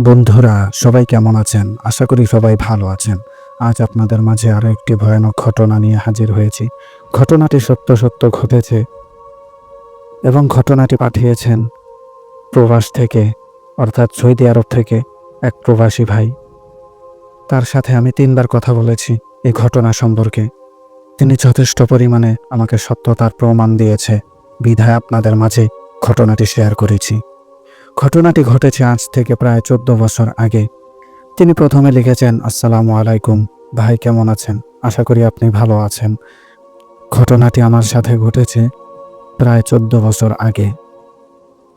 বন্ধুরা, সবাই কেমন আছেন? আশা করি সবাই ভালো আছেন। আজ আপনাদের মাঝে আরও একটি ভয়ানক ঘটনা নিয়ে হাজির হয়েছি। ঘটনাটি সত্য সত্য ঘটেছে এবং ঘটনাটি পাঠিয়েছেন প্রবাস থেকে, অর্থাৎ সৌদি আরব থেকে, এক প্রবাসী ভাই। তার সাথে আমি তিনবার কথা বলেছি এই ঘটনা সম্পর্কে। তিনি যথেষ্ট পরিমাণে আমাকে সত্যতার প্রমাণ দিয়েছে। বিধায় আপনাদের মাঝে ঘটনাটি শেয়ার করেছি। ঘটনাটি ঘটেছে আজ থেকে প্রায় চোদ্দ বছর আগে। তিনি প্রথমে লিখেছেন, আসসালামু আলাইকুম। ভাই, কেমন আছেন? আশা করি আপনি ভালো আছেন। ঘটনাটি আমার সাথে ঘটেছে প্রায় চোদ্দ বছর আগে।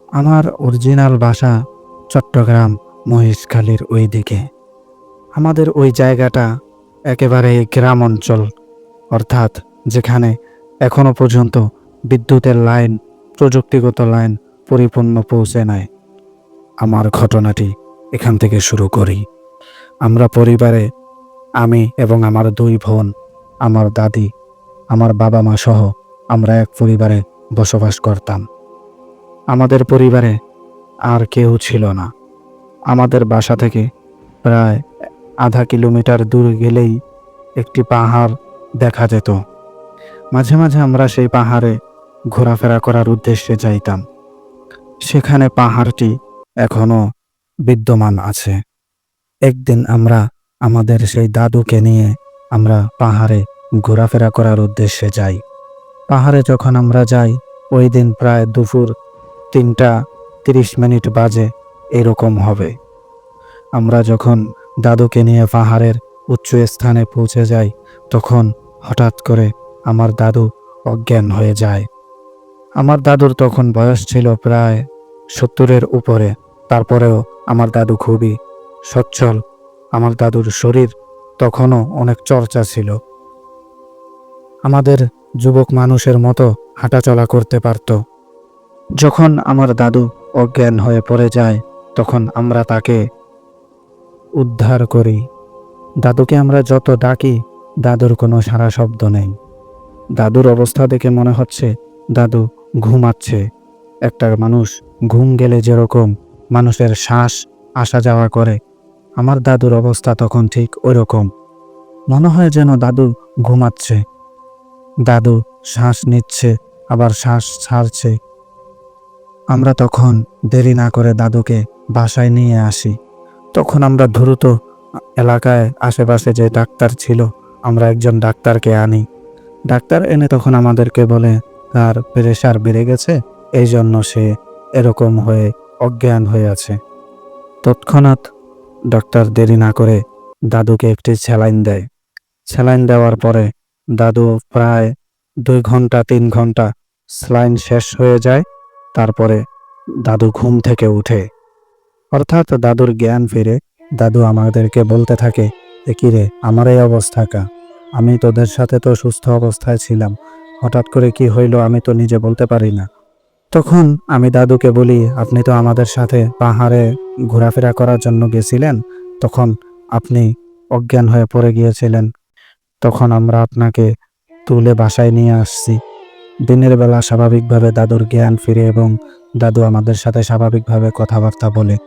আমার অরিজিনাল বাসা চট্টগ্রাম মহিষখালীর ওই দিকে আমাদের ওই জায়গাটা একেবারে গ্রাম অঞ্চল অর্থাৎ যেখানে এখনও পর্যন্ত বিদ্যুতের লাইন, প্রযুক্তিগত লাইন পরিপূর্ণ পৌঁছে নাই। আমার ঘটনাটি এখান থেকে শুরু করি। আমরা পরিবারে, আমি এবং আমার দুই বোন, আমার দাদি, আমার বাবা মা সহ আমরা এক পরিবারে বসবাস করতাম। আমাদের পরিবারে আর কেউ ছিল না। আমাদের বাসা থেকে প্রায় আধা কিলোমিটার দূর গেলেই একটি পাহাড় দেখা যেত। মাঝে মাঝে আমরা সেই পাহাড়ে ঘোরাফেরা করার উদ্দেশ্যে যাইতাম। সেখানে পাহাড়টি এখনও বিদ্যমান আছে। একদিন আমরা আমাদের সেই দাদুকে নিয়ে আমরা পাহাড়ে ঘোরাফেরা করার উদ্দেশ্যে যাই। পাহাড়ে যখন আমরা যাই, ওই দিন প্রায় দুপুর তিনটা তিরিশ মিনিট বাজে এরকম হবে। আমরা যখন দাদুকে নিয়ে পাহাড়ের উচ্চ স্থানে পৌঁছে যাই, তখন হঠাৎ করে আমার দাদু অজ্ঞান হয়ে যায়। আমার দাদুর তখন বয়স ছিল প্রায় সত্তরের উপরে। তারপরেও আমার দাদু খুবই সচ্ছল, আমার দাদুর শরীর তখনও অনেক চর্চা ছিল। আমাদের যুবক মানুষের মতো হাঁটাচলা করতে পারত। যখন আমার দাদু অজ্ঞান হয়ে পড়ে যায়, তখন আমরা তাকে উদ্ধার করি। দাদুকে আমরা যত ডাকি, দাদুর কোনো সারা শব্দ নেই। দাদুর অবস্থা দেখে মনে হচ্ছে দাদু ঘুমাচ্ছে। একটা মানুষ ঘুম গেলে যেরকম মানুষের শ্বাস আসা যাওয়া করে, আমার দাদুর অবস্থা তখন ঠিক ওই রকম মনে হয় যেন দাদু ঘুমাচ্ছে। দাদু শ্বাস নিচ্ছে, আবার শ্বাস ছাড়ছে। আমরা তখন দেরি না করে দাদুকে বাসায় নিয়ে আসি। তখন আমরা দ্রুত এলাকায় আশেপাশে যে ডাক্তার ছিল, আমরা একজন ডাক্তারকে আনি। ডাক্তার এনে তখন আমাদেরকে বলে, তার প্রেশার বেড়ে গেছে এই জন্য সে এরকম হয়ে অজ্ঞান হয়ে আছে। তৎক্ষণাৎ ডক্টর দেরি না করে দাদুকে একটি স্যালাইন দেয়। স্যালাইন দেওয়ার পরে দাদু প্রায় দুই ঘণ্টা, তিন ঘণ্টা স্যালাইন শেষ হয়ে যায়, তারপরে দাদু ঘুম থেকে উঠে। অর্থাৎ দাদুর জ্ঞান ফিরে। দাদু আমাদেরকে বলতে থাকে "এ কি রে, আমার এই অবস্থা কা? আমি তোদের সাথে তো সুস্থ অবস্থায় ছিলাম। হঠাৎ করে কি হইল আমি তো নিজে বলতে পারি না। তখন আমি দাদুকে বলি, আপনি তো আমাদের সাথে পাহাড়ে ঘোরাফেরা করার জন্য গেছিলেন। তখন আপনি অজ্ঞান হয়ে পড়ে গিয়েছিলেন। তখন আমরা আপনাকে তুলে বাসায় নিয়ে আসছি। দিনের বেলা স্বাভাবিকভাবে দাদুর জ্ঞান ফিরে এবং দাদু আমাদের সাথে স্বাভাবিকভাবে কথাবার্তা বলে।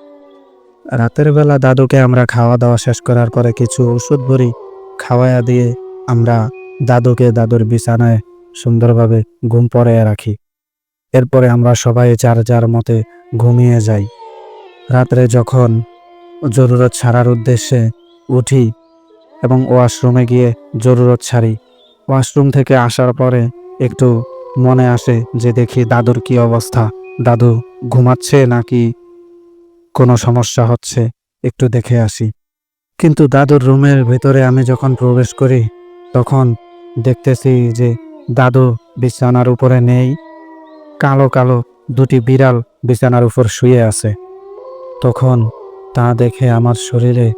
রাতের বেলা দাদুকে আমরা খাওয়া দাওয়া শেষ করার পরে কিছু ওষুধ ভরি খাওয়াইয়া দিয়ে আমরা দাদুকে দাদুর বিছানায় সুন্দরভাবে ঘুম পড়াইয়া রাখি। এরপরে আমরা সবাই যার যার মতে ঘুমিয়ে যাই। রাত্রে যখন জরুরত ছাড়ার উদ্দেশ্যে উঠি এবং ওয়াশরুমে গিয়ে জরুরত ছাড়ি, ওয়াশরুম থেকে আসার পরে একটু মনে আসে যে দেখি দাদুর কি অবস্থা। দাদু ঘুমাচ্ছে নাকি কোনো সমস্যা হচ্ছে? একটু দেখে আসি। কিন্তু দাদুর রুমের ভেতরে আমি যখন প্রবেশ করি, তখন দেখতেছি যে দাদু বিছানার উপরে নেই। কালো কালো দুটি বিড়াল বিছানার উপর শুয়ে আছে। তখন তা দেখে আমার শরীরে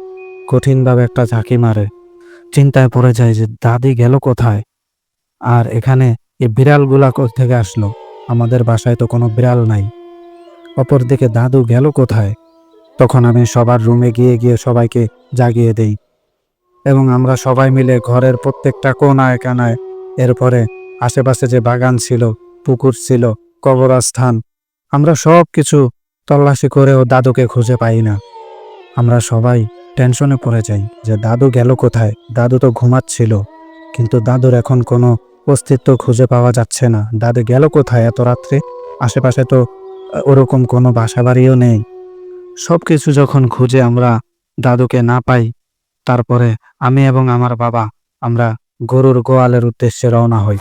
কঠিনভাবে একটা ঝাঁকি মারে। চিন্তায় পড়ে যায় যে, দাদি গেল কোথায়? আর এখানে এই বিড়ালগুলা কোথ থেকে আসলো? আমাদের বাসায় তো কোনো বিড়াল নাই। অপরদিকে, দাদু গেল কোথায়? তখন আমি সবার রুমে গিয়ে গিয়ে সবাইকে জাগিয়ে দেই। এবং আমরা সবাই মিলে ঘরের প্রত্যেকটা কোনায় কানায়, এরপরে আশেপাশে যে বাগান ছিল, পুকুর ছিল কবরস্থান। আমরা সব কিছু তল্লাশি করেও দাদুকে খুঁজে পাই না। আমরা সবাই টেনশনে পড়ে যাই যে দাদু গেল কোথায়? দাদু তো ঘুমাচ্ছিল, কিন্তু দাদুর এখন কোনো অস্তিত্ব খুঁজে পাওয়া যাচ্ছে না। দাদু গেল কোথায় এত রাত্রে? আশেপাশে তো ওরকম কোনো বাসা বাড়িও নেই। সব কিছু যখন খুঁজে আমরা দাদুকে না পাই, তারপরে আমি এবং আমার বাবা আমরা গরুর গোয়ালের উদ্দেশ্যে রওনা হই।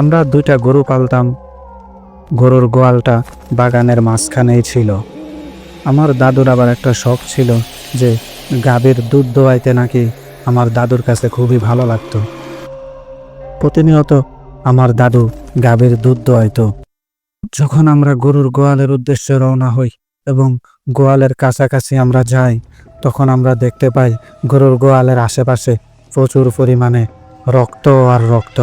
আমরা দুইটা গরু পালতাম গরুর গোয়ালটা বাগানের মাঝখানেই ছিল। আমার দাদুর আবার একটা শখ ছিল যে গাভীর দুধ দোয়াইতে নাকি আমার দাদুর কাছে খুবই ভালো লাগতো। প্রতিনিয়ত আমার দাদু গাভীর দুধ দোয়াইত। যখন আমরা গরুর গোয়ালের উদ্দেশ্যে রওনা হই এবং গোয়ালের কাছাকাছি আমরা যাই, তখন আমরা দেখতে পাই গরুর গোয়ালের আশেপাশে প্রচুর পরিমাণে রক্ত আর রক্ত।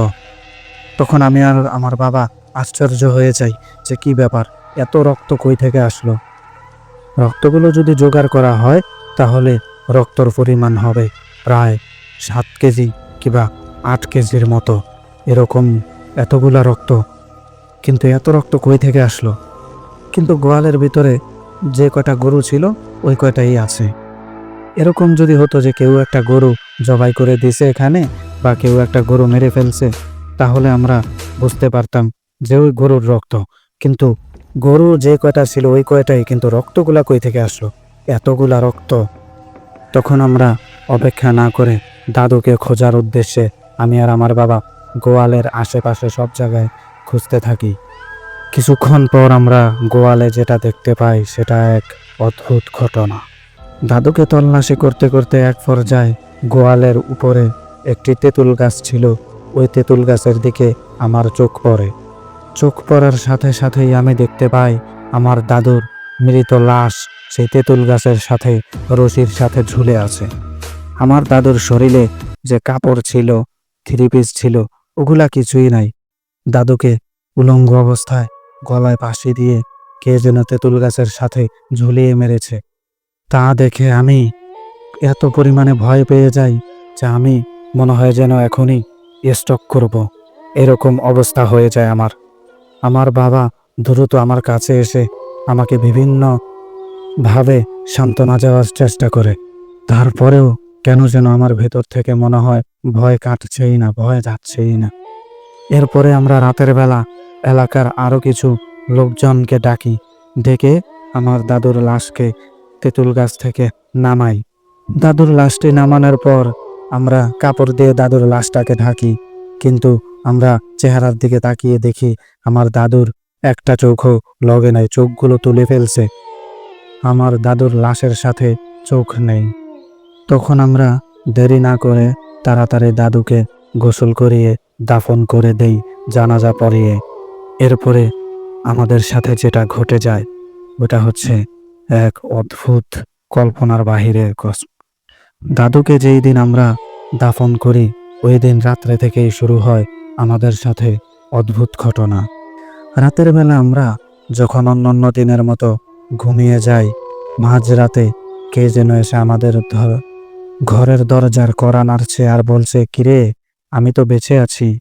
তখন আমি আর আমার বাবা আশ্চর্য হয়ে যাই যে কি ব্যাপার, এত রক্ত কই থেকে আসলো? রক্তগুলো যদি জোগাড় করা হয়, তাহলে রক্তর পরিমাণ হবে প্রায় সাত কেজি কিংবা আট কেজির মতো, এরকম এতগুলা রক্ত। কিন্তু এত রক্ত কই থেকে আসলো? কিন্তু গোয়ালের ভিতরে যে কয়টা গরু ছিল, ওই কয়টাই আছে। এরকম যদি হতো যে কেউ একটা গরু জবাই করে দিছে এখানে বা কেউ একটা গরু মেরে ফেলছে, তাহলে আমরা বুঝতে পারতাম যে ওই গরুর রক্ত। কিন্তু গরু যে কয়টা ছিল ওই কয়টাই কিন্তু রক্তগুলা কই থেকে আসলো? এতগুলা রক্ত। তখন আমরা অপেক্ষা না করে দাদুকে খোঁজার উদ্দেশ্যে আমি আর আমার বাবা গোয়ালের আশেপাশে সব জায়গায় খুঁজতে থাকি। কিছুক্ষণ পর আমরা গোয়ালে যেটা দেখতে পাই সেটা এক অদ্ভুত ঘটনা। দাদুকে তল্লাশি করতে করতে এক পর্যায়ে গোয়ালের উপরে একটি তেঁতুল গাছ ছিল। ওই তেঁতুল গাছের দিকে আমার চোখ পড়ে। চোখ পড়ার সাথে সাথেই আমি দেখতে পাই আমার দাদুর মৃত লাশ সেই তেঁতুল গাছের সাথে রশির সাথে ঝুলে আছে। আমার দাদুর শরীরে যে কাপড় ছিল, থ্রি পিস ছিল, ওগুলা কিছুই নাই। দাদুকে উলঙ্গ অবস্থায় গলায় পাশি দিয়ে কে যেন তেঁতুল গাছের সাথে ঝুলিয়ে মেরেছে। তা দেখে আমি এত পরিমাণে ভয় পেয়ে যাই যে আমি মনে হয় যেন এখনই স্টক করব। এরকম অবস্থা হয়ে যায় আমার। আমার বাবা দ্রুত আমার কাছে এসে আমাকে বিভিন্ন ভাবে সান্ত্বনা যাওয়ার চেষ্টা করে। তারপরেও কেন যেন আমার ভেতর থেকে মনে হয় ভয় কাটছেই না, ভয় যাচ্ছেই না। এরপরে আমরা রাতের বেলা এলাকার আরও কিছু লোকজনকে ডাকি, ডেকে আমার দাদুর লাশকে তেঁতুল গাছ থেকে নামাই। দাদুর লাশটি নামানোর পর আমরা কাপড় দিয়ে দাদুর লাশটাকে ঢাকি, কিন্তু আমরা চেহারার দিকে তাকিয়ে দেখি আমার দাদুর একটা চোখও লগে নাই, চোখগুলো তুলে ফেলছে। আমার দাদুর লাশের সাথে চোখ নেই। তখন আমরা দেরি না করে তাড়াতাড়ি দাদুকে গোসল করিয়ে দাফন করে দেই জানাজা পরিয়ে এরপরে আমাদের সাথে যেটা ঘটে যায়, ওটা হচ্ছে এক অদ্ভুত কল্পনার বাহিরের কস দাদুকে যেই দিন আমরা দাফন করি, ওই দিন রাত্রে থেকেই শুরু হয় আমাদের সাথে অদ্ভুত ঘটনা। রাতের বেলা আমরা যখন অন্যান্য দিনের মতো ঘুমিয়ে যাই, মাঝরাতে কে যেন এসে আমাদের ঘরের দরজার কড়া নাড়ছে আর বলছে, কিরে, আমি তো বেঁচে আছি।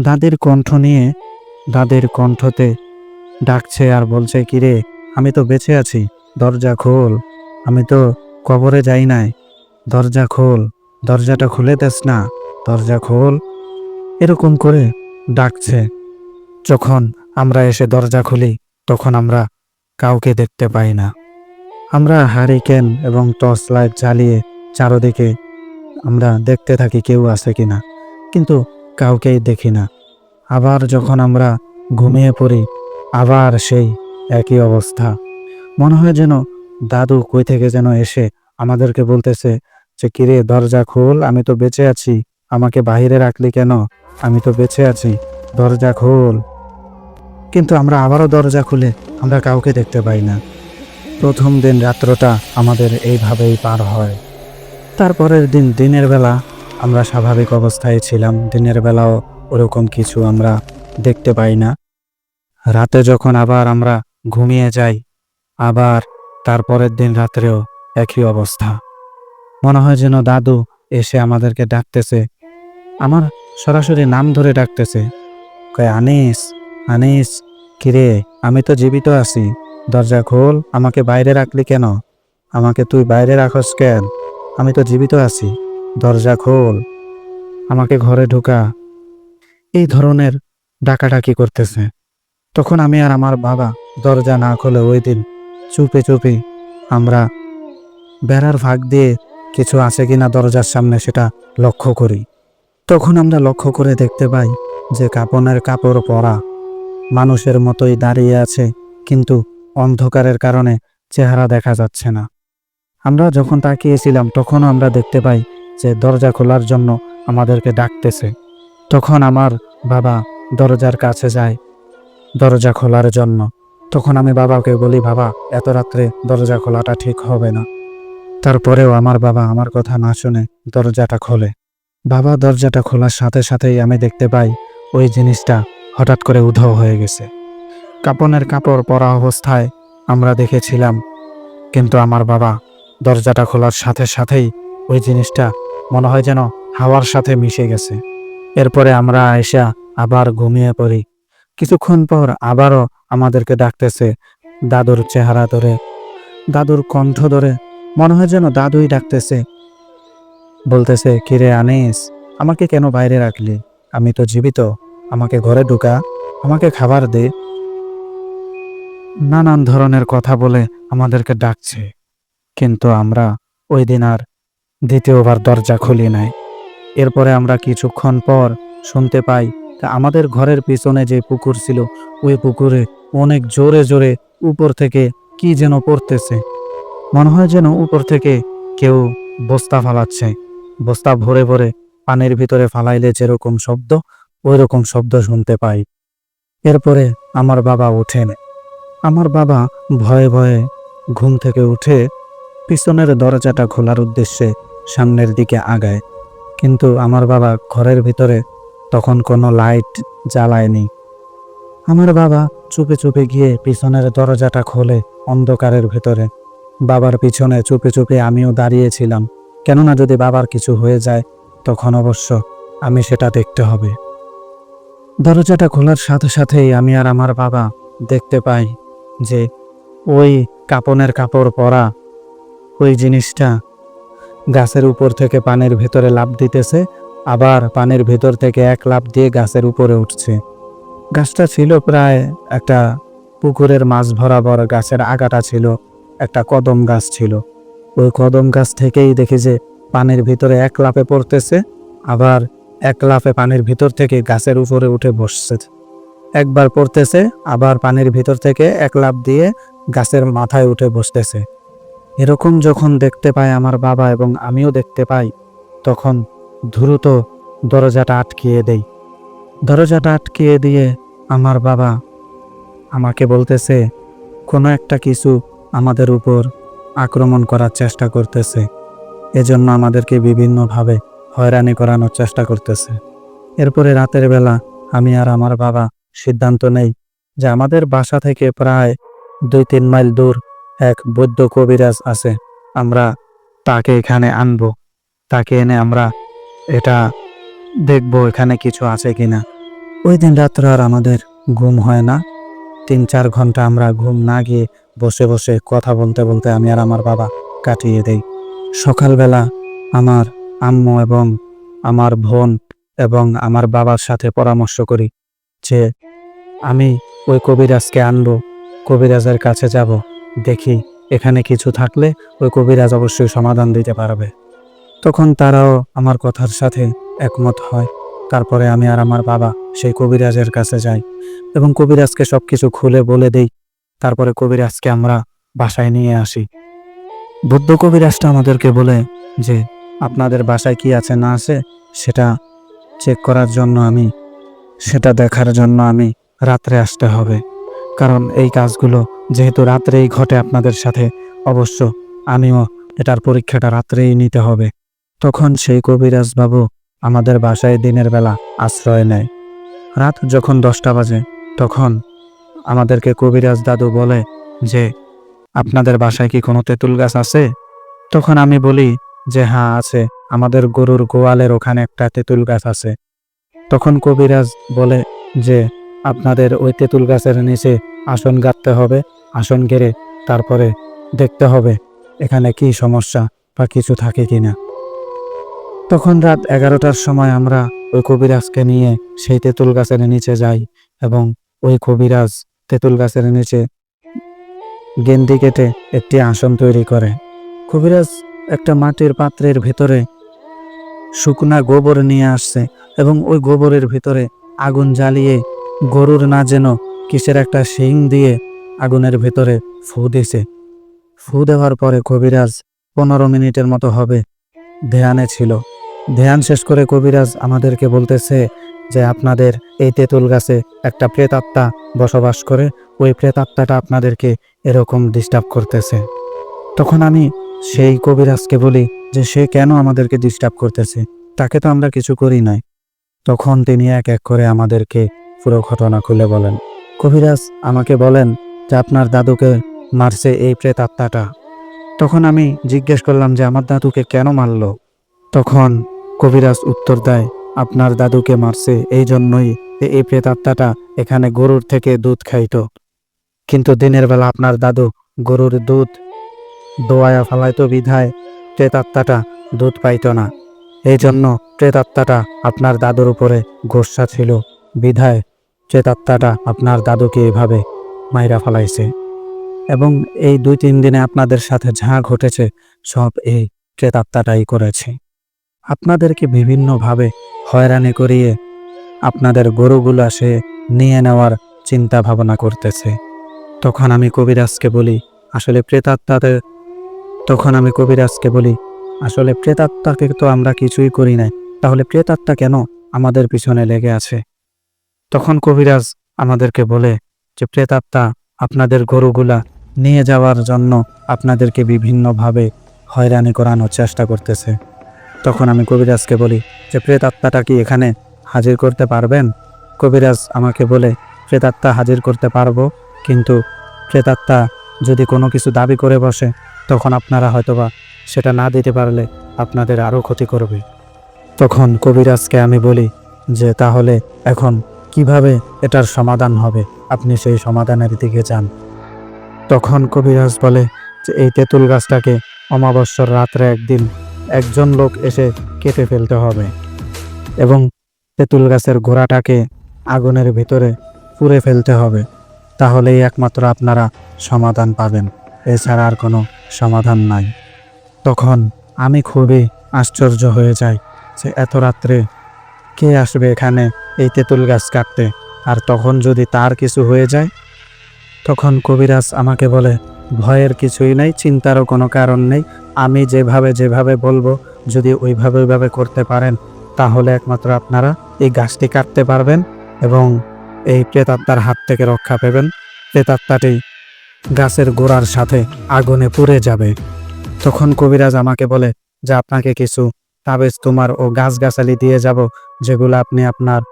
দাদির কণ্ঠ নিয়ে, দাদির কণ্ঠতে ডাকছে আর বলছে, কিরে, আমি তো বেঁচে আছি, দরজা খোল। আমি তো কবরে যাই নাই। দরজা খোল। দরজাটা খুলে দেস না। দরজা খোল। এরকম করে ডাকছে। যখন আমরা এসে দরজা খুলি, তখন আমরা কাউকে দেখতে পাই না। আমরা হারিকেন এবং টর্চ লাইট জ্বালিয়ে চারোদিকে আমরা দেখতে থাকি কেউ আছে কিনা কিন্তু কাউকেই দেখি না। আবার যখন আমরা ঘুমিয়ে পড়ি, আবার সেই একই অবস্থা। মনে হয় যেন দাদু কই থেকে যেন এসে আমাদেরকে বলতেছে যে, কিরে, দরজা খোল, আমি তো বেঁচে আছি। আমাকে বাইরে রাখলি কেন? আমি তো বেঁচে আছি। দরজা খোল। কিন্তু আমরা আবারও দরজা খুলে আমরা কাউকে দেখতে পাই না। প্রথম দিন রাত্রটা আমাদের এইভাবেই পার হয়। তারপরের দিন দিনের বেলা আমরা স্বাভাবিক অবস্থায় ছিলাম। দিনের বেলাও ওরকম কিছু আমরা দেখতে পাই না। রাতে যখন আবার আমরা ঘুমিয়ে যাই, আবার তারপরের দিন রাত্রেও একই অবস্থা। মনে হয় যেন দাদু এসে আমাদেরকে ডাকতেছে। আমার সরাসরি নাম ধরে ডাকতেছে। কয়, আনিস আনিস, কিরে, আমি তো জীবিত আছি। দরজা খোল, আমাকে বাইরে রাখলি কেন? আমাকে তুই বাইরে রাখস কেন? আমি তো জীবিত আছি। দরজা খোল, আমাকে ঘরে ঢোকা। এই ধরনের ডাকাডাকি করতেছে। তখন আমি আর আমার বাবা দরজা না খোলে ওই দিন চুপে চুপে আমরা বেড়ার ভাগ দিয়ে কিছু আছে কিনা দরজার সামনে সেটা লক্ষ্য করি। তখন আমরা লক্ষ্য করে দেখতে পাই যে কাপনের কাপড় পরা মানুষের মতোই দাঁড়িয়ে আছে, কিন্তু অন্ধকারের কারণে চেহারা দেখা যাচ্ছে না। আমরা যখন তাকিয়েছিলাম, তখনও আমরা দেখতে পাই যে দরজা খোলার জন্য আমাদেরকে ডাকতেছে। তখন আমার বাবা দরজার কাছে যায় দরজা খোলার জন্য। তখন আমি বাবাকে বলি, বাবা, এত রাত্রে দরজা খোলাটা ঠিক হবে না। তারপরেও আমার বাবা আমার কথা না শুনে দরজাটা খোলে। বাবা দরজাটা খোলার সাথে সাথেই আমি দেখতে পাই ওই জিনিসটা হঠাৎ করে উধাও হয়ে গেছে। কাপনের কাপড় পরা অবস্থায় আমরা দেখেছিলাম, কিন্তু আমার বাবা দরজাটা খোলার সাথে সাথেই ওই জিনিসটা মনে হয় যেন হাওয়ার সাথে মিশে গেছে। এরপরে আমরা আয়সা আবার ঘুমিয়ে পড়ি। কিছুক্ষণ পর আবারও আমাদেরকে ডাকতেছে দাদুর চেহারা ধরে। দাদুর কণ্ঠ ধরে মনে হয় যেন দাদুই ডাকতেছে বলতেছে, কিরে আনিস, আমাকে কেন বাইরে রাখলি? আমি তো জীবিত, আমাকে ঘরে ঢুকা, আমাকে খাবার দে। নানান ধরনের কথা বলে আমাদেরকে ডাকছে। কিন্তু আমরা ওই দিন আর দ্বিতীয়বার দরজা খুলি নাই। এরপরে আমরা কিছুক্ষণ পর শুনতে পাই তা আমাদের ঘরের পিছনে যে পুকুর ছিল, ওই পুকুরে অনেক জোরে জোরে উপর থেকে কি যেন পড়তেছে। মনে হয় যেন উপর থেকে কেউ বস্তা ফালাচ্ছে। বস্তা ভরে ভরে পানির ভিতরে ফালাইলে যেরকম শব্দ ওই রকম শব্দ শুনতে পাই। এরপরে আমার বাবা ওঠেন। আমার বাবা ভয়ে ভয়ে ঘুম থেকে উঠে পিছনের দরজাটা খোলার উদ্দেশ্যে সামনের দিকে আগায়। কিন্তু আমার বাবা ঘরের ভিতরে তখন কোনো লাইট জ্বালায়নি। আমার বাবা চুপে চুপে গিয়ে পিছনের দরজাটা খোলে অন্ধকারের ভেতরে। বাবার পিছনে চুপে চুপে আমিও দাঁড়িয়েছিলাম। কেননা যদি বাবার কিছু হয়ে যায়, তখন অবশ্য আমি সেটা দেখতে হবে। দরজাটা খোলার সাথে সাথেই আমি আর আমার বাবা দেখতে পাই যে ওই কাপনের কাপড় পরা ওই জিনিসটা গাছের উপর থেকে পানের ভেতরে লাভ দিতেছে, আবার পানের ভেতর থেকে এক লাভ দিয়ে গাছের উপরে উঠছে। গাছটা ছিল প্রায় একটা পুকুরের মাছ বরাবর গাছের আগাটা ছিল, একটা কদম গাছ ছিল। ওই কদম গাছ থেকেই দেখি যে পানির ভিতরে এক লাফে পড়তেছে, আবার এক লাফে পানির ভিতর থেকে গাছের উপরে উঠে বসছে। একবার পড়তেছে, আবার পানির ভিতর থেকে এক লাফ দিয়ে গাছের মাথায় উঠে বসতেছে। এরকম যখন দেখতে পায় আমার বাবা এবং আমিও দেখতে পাই, তখন দ্রুত দরজাটা আটকিয়ে দেই। দরজাটা আটকিয়ে দিয়ে আমার বাবা আমাকে বলতেছে, কোনো একটা কিছু আমাদের উপর আক্রমণ করার চেষ্টা করতেছে। এজন্য আমাদেরকে বিভিন্নভাবে হয়রানি করানোর চেষ্টা করতেছে। এরপরে রাতের বেলা আমি আর আমার বাবা সিদ্ধান্ত নেই যে আমাদের বাসা থেকে প্রায় দুই তিন মাইল দূর এক বৈদ্য কবিরাজ আছে। আমরা তাকে এখানে আনব। তাকে এনে আমরা এটা দেখব এখানে কিছু আছে কি না ওই দিন রাত্রে আর আমাদের ঘুম হয় না। তিন চার ঘণ্টা আমরা ঘুম না গিয়ে বসে বসে কথা বলতে বলতে আমি আর আমার বাবা কাটিয়ে দেই। সকালবেলা আমার আম্মু এবং আমার বোন এবং আমার বাবার সাথে পরামর্শ করি যে আমি ওই কবিরাজকে আনব, কবিরাজের কাছে যাব, দেখি এখানে কিছু থাকলে ওই কবিরাজ অবশ্যই সমাধান দিতে পারবে। তখন তারাও আমার কথার সাথে একমত হয়। তারপরে আমি আর আমার বাবা সেই কবিরাজের কাছে যাই এবং কবিরাজকে সব কিছু খুলে বলে দেই তারপরে কবিরাজকে আমরা বাসায় নিয়ে আসি। বুদ্ধ কবিরাজটা আমাদেরকে বলে যে, আপনাদের বাসায় কি আছে, না আছে, সেটা চেক করার জন্য আমি, সেটা দেখার জন্য আমি রাত্রে আসতে হবে। কারণ এই কাজগুলো যেহেতু রাত্রেই ঘটে আপনাদের সাথে, অবশ্য আমিও এটার পরীক্ষাটা রাত্রেই নিতে হবে। তখন সেই কবিরাজ বাবু আমাদের বাসায় দিনের বেলা আশ্রয় নেয়। রাত যখন দশটা বাজে, তখন আমাদেরকে কবিরাজ দাদু বলে যে, আপনাদের বাসায় কি কোনো তেঁতুল গাছ আছে? তখন আমি বলি যে হ্যাঁ আছে। আমাদের গরুর গোয়ালের ওখানে একটা তেঁতুল গাছ আছে। তখন কবিরাজ বলে যে, আপনাদের ওই তেঁতুল গাছের নিচে আসন গাঁথতে হবে, আসন গেড়ে তারপরে দেখতে হবে এখানে কি সমস্যা বা কিছু থাকে কি না তখন রাত এগারোটার সময় আমরা ওই কবিরাজকে নিয়ে সেই তেঁতুল গাছের নিচে যাই এবং ওই কবিরাজ তেঁতুল গাছের নিচে গেন্দি কেটে একটি আসন তৈরি করে। কবিরাজ একটা মাটির পাত্রের ভেতরে শুকনা গোবর নিয়ে আসছে এবং ওই গোবরের ভিতরে আগুন জ্বালিয়ে গরুর না যেন কিসের একটা শিং দিয়ে আগুনের ভেতরে ফু দিছে। ফু দেওয়ার পরে কবিরাজ পনেরো মিনিটের মতো হবে। ধ্যানে ছিল। ধ্যান শেষ করে কবিরাজ আমাদেরকে বলতেছে যে আপনাদের এই তেঁতুল গাছে একটা প্রেতাত্মা বসবাস করে, ওই প্রেতাত্মাটা আপনাদেরকে এরকম ডিস্টার্ব করতেছে। তখন আমি সেই কবিরাজকে বলি যে, সে কেন আমাদেরকে ডিস্টার্ব করতেছে? তাকে তো আমরা কিছু করি নাই। তখন তিনি এক এক করে আমাদেরকে পুরো ঘটনা খুলে বলেন। কবিরাজ, আমাকে বলেন যে, আপনার দাদুকে মারছে এই প্রেতাত্মাটা। তখন আমি জিজ্ঞেস করলাম যে, আমার দাদুকে কেন মারল? তখন কবিরাজ উত্তর দেয় আপনার দাদুকে মারছে এই জন্যই এই প্রেতাত্মাটা এখানে গরুর থেকে দুধ খাইতো। কিন্তু দিনের বেলা আপনার দাদু গরুর দুধ দোয়ায়া ফালাইতো বিধায় প্রেতাত্মাটা দুধ পাইতো না। এই জন্য প্রেতাত্মাটা আপনার দাদুর উপরে গোসা ছিল। বিধায় প্রেতাত্মাটা আপনার দাদুকে এভাবে মাইরা ফালাইছে। এবং এই দুই তিন দিনে আপনাদের সাথে যা ঘটেছে, সব এই প্রেতাত্মাটাই করেছে। আপনাদেরকে বিভিন্নভাবে হয়রানি করিয়ে আপনাদের গরুগুলা সে নিয়ে নেওয়ার চিন্তা ভাবনা করতেছে। তখন আমি কবিরাজকে বলি, আসলে প্রেতাত্মাদের তখন আমি কবিরাজকে বলি, আসলে প্রেতাত্মাকে তো আমরা কিছুই করি নাই, তাহলে প্রেতাত্মা কেন আমাদের পিছনে লেগে আছে? তখন কবিরাজ আমাদেরকে বলে যে, প্রেতাত্মা আপনাদের গরুগুলা নিয়ে যাওয়ার জন্য আপনাদেরকে বিভিন্নভাবে হয়রানি করানোর চেষ্টা করতেছে। তখন আমি কবিরাজকে বলি, যে প্রেতাত্মাটা কি এখানে হাজির করতে পারবেন? কবিরাজ আমাকে বলে, প্রেতাত্মা হাজির করতে পারব, কিন্তু প্রেতাত্মা যদি কোনো কিছু দাবি করে বসে, তখন আপনারা হয়তোবা সেটা না দিতে পারলে আপনাদের আরও ক্ষতি করবে। তখন কবিরাজকে আমি বলি, যে তাহলে এখন কীভাবে এটার সমাধান হবে? আপনি সেই সমাধানের দিকে যান। তখন কবিরাজ বলে, যে এই তেঁতুল গাছটাকে অমাবস্যার রাত্রে একদিন একজন লোক এসে কেটে ফেলতে হবে এবং তেঁতুল গাছের গোড়াটাকে আগুনের ভিতরে পুড়ে ফেলতে হবে। তাহলেই একমাত্র আপনারা সমাধান পাবেন। এছাড়া আর কোনো সমাধান নাই। তখন আমি খুবই আশ্চর্য হয়ে যাই যে এত রাত্রে কে আসবে এখানে এই তেঁতুল গাছ কাটতে? আর তখন যদি তার কিছু হয়ে যায়, তখন কবিরাজ আমাকে বলে ভয়ের কিছুই নেই, চিন্তারও কোনো কারণ নেই। আমি যেভাবে যেভাবে বলব, যদি ওইভাবে ওইভাবে করতে পারেন, তাহলে একমাত্র আপনারা এই গাছটি কাটতে পারবেন এবং এই প্রেতাত্মার হাত থেকে রক্ষা পাবেন। প্রেতাত্মাটি গাছের গোড়ার সাথে আগুনে পুড়ে যাবে। তখন কবিরাজ আমাকে বলে, যে আপনাকে কিছু তাবেজ তোমার ও গাছগাছালি দিয়ে যাব, যেগুলো আপনি আপনার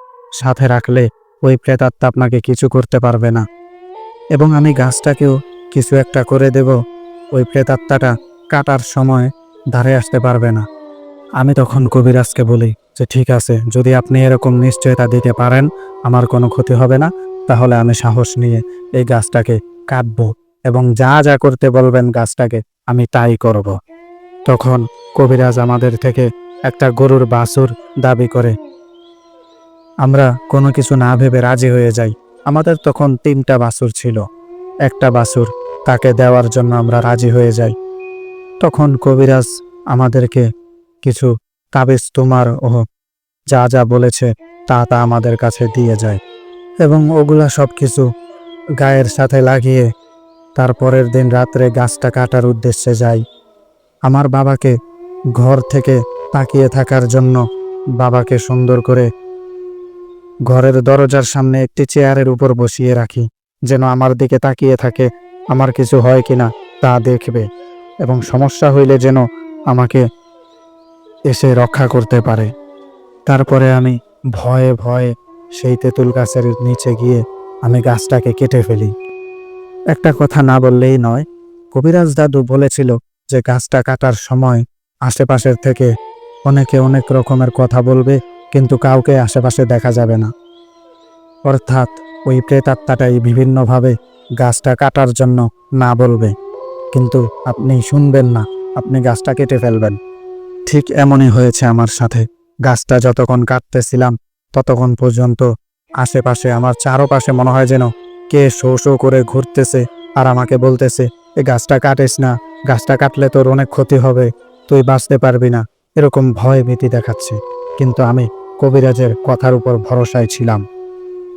সাথে রাখলে ওই প্রেতাত্মা আপনাকে কিছু করতে পারবে না। এবং আমি গাছটাকেও কিছু একটা করে দেব। ওই প্রেতাত্মাটা কাটার সময় ধারে আসতে পারবে না। আমি তখন কবিরাজকে বলি যে, ঠিক আছে, যদি আপনি এরকম নিশ্চয়তা দিতে পারেন, আমার কোনো ক্ষতি হবে না। তাহলে আমি সাহস নিয়ে এই গাছটাকে কাটবো এবং যা যা করতে বলবেন গাছটাকে আমি তাই করব। তখন কবিরাজ আমাদের থেকে একটা গরুর বাছুর দাবি করে, আমরা কোনো কিছু না ভেবে রাজি হয়ে যাই। আমাদের তখন তিনটা বাছুর ছিল। একটা বাছুর তাকে দেওয়ার জন্য আমরা রাজি হয়ে যাই। তখন কবিরাজ আমাদেরকে কিছু তাবিজ তোমার ও যা যা বলেছে তা তা আমাদের কাছে দিয়ে যায় এবং ওগুলা সব কিছু গায়ের সাথে লাগিয়ে তারপরের দিন রাত্রে গাছটা কাটার উদ্দেশ্যে যাই। আমার বাবাকে ঘর থেকে তাকিয়ে থাকার জন্য বাবাকে সুন্দর করে ঘরের দরজার সামনে একটি চেয়ারের উপর বসিয়ে রাখি, যেন আমার দিকে তাকিয়ে থাকে আমার কিছু হয় কিনা তা দেখবে এবং সমস্যা হইলে যেন আমাকে এসে রক্ষা করতে পারে। তারপরে আমি ভয়ে ভয়ে সেই তেঁতুল গাছের নিচে গিয়ে আমি গাছটাকে কেটে ফেলি। একটা কথা না বললেই নয়, কবিরাজ দাদু বলেছিল যে গাছটা কাটার সময় আশেপাশের থেকে অনেকে অনেক রকমের কথা বলবে, কিন্তু কাউকে আশেপাশে দেখা যাবে না। অর্থাৎ ওই প্রেতাত্মাটাই বিভিন্নভাবে গাছটা কাটার জন্য না বলবে। কিন্তু আপনি শুনবেন না, আপনি গাছটা কেটে ফেলবেন। ঠিক এমনই হয়েছে আমার সাথে। গাছটা যতক্ষণ কাটতেছিলাম, ততক্ষণ পর্যন্ত আশেপাশে, আমার চারপাশে মনে হয় যেন কে শো শো করে ঘুরতেছে আর আমাকে বলতেছে, এ গাছটা কাটিস না, গাছটা কাটলে তোর অনেক ক্ষতি হবে, তুই বাঁচতে পারবি না। এরকম ভয় ভীতি দেখাচ্ছে। কিন্তু আমি কবিরাজের কথার উপর ভরসায় ছিলাম।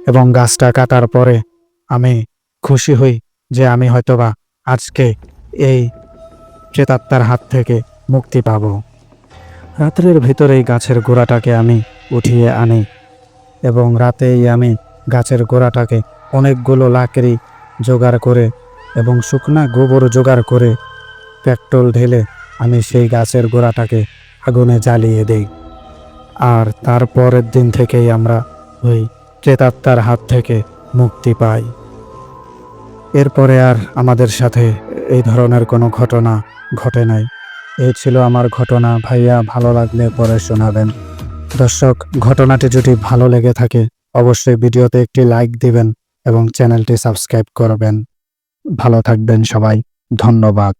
এবং গাছটা কাটার পরে আমি খুশি হই যে আমি হয়তোবা আজকে এই প্রেতাত্মার হাত থেকে মুক্তি পাব। রাত্রের ভিতরেই গাছের গোড়াটাকে আমি উঠিয়ে আনি এবং রাতেই আমি গাছের গোড়াটাকে অনেকগুলো লাকড়ি জোগাড় করে এবং শুকনা গোবর জোগাড় করে পেট্রোল ঢেলে আমি সেই গাছের গোড়াটাকে আগুনে জ্বালিয়ে দেই। আর তারপরের দিন থেকেই আমরা ওই প্রেতাত্মার হাত থেকে মুক্তি পাই। এরপরে আর আমাদের সাথে এই ধরনের কোনো ঘটনা ঘটে নাই। এই ছিল আমার ঘটনা। ভাইয়া, ভালো লাগলে পরে শোনাবেন। দর্শক, ঘটনাটি যদি ভালো লেগে থাকে, অবশ্যই ভিডিওতে একটি লাইক দিবেন এবং চ্যানেলটি সাবস্ক্রাইব করবেন। ভালো থাকবেন সবাই। ধন্যবাদ।